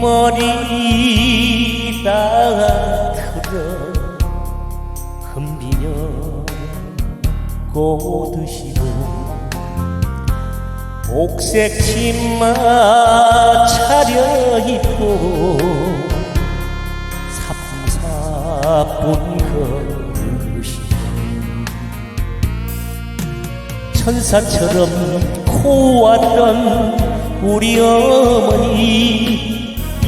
머리 따틀어 흠비녀 고드시고 복색 치마 차려입고 사뿐사뿐 걸으시고 천사처럼 코왔던 우리 어머니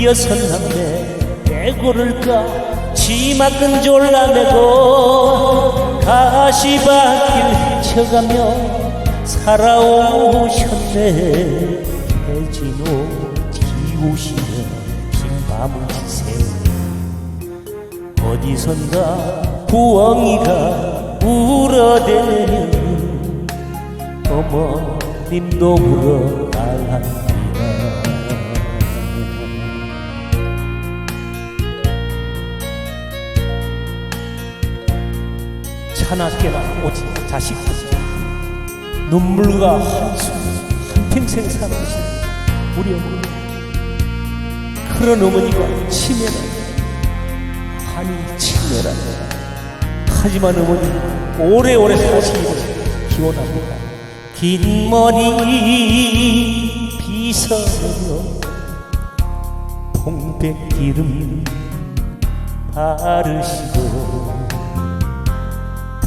여섯 남매 애고를까 치마 끈 졸라매고 가시밭길 헤쳐가며 살아오셨네. 해진호 기우시며 긴 밤을 새우며 어디선가 부엉이가 울어대면 어머님도 울어달랍니다 차나깨나 오직 자식들 눈물과 한숨 한평생 살아오신 우리 어머니. 그런 어머니가 치매라. 아니 치매라. 하지만 어머니 오래오래 사시기를 기원합니다. 긴 머리 빗어내며 홍백기름 바르시고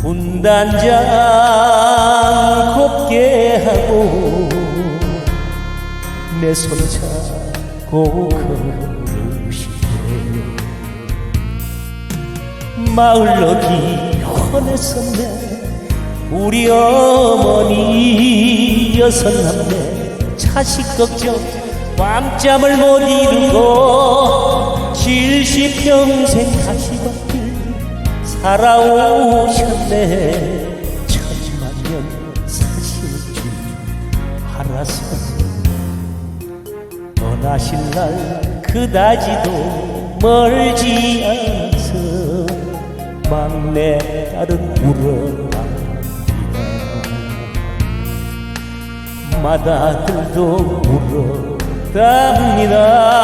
분단장 곱게 하고 내 손 잡고 걸으시네 마을럭이 헌했었네. 우리 어머니 여섯 남매 자식 걱정 밤잠을 못 이루고 칠십평생 가시밭길 살아오셨네. 천만 년 사실 줄 알아서. 떠나실 날 그다지도 멀지 않아서 막내 딸은 울어갑니다. 마다들도 울어답니다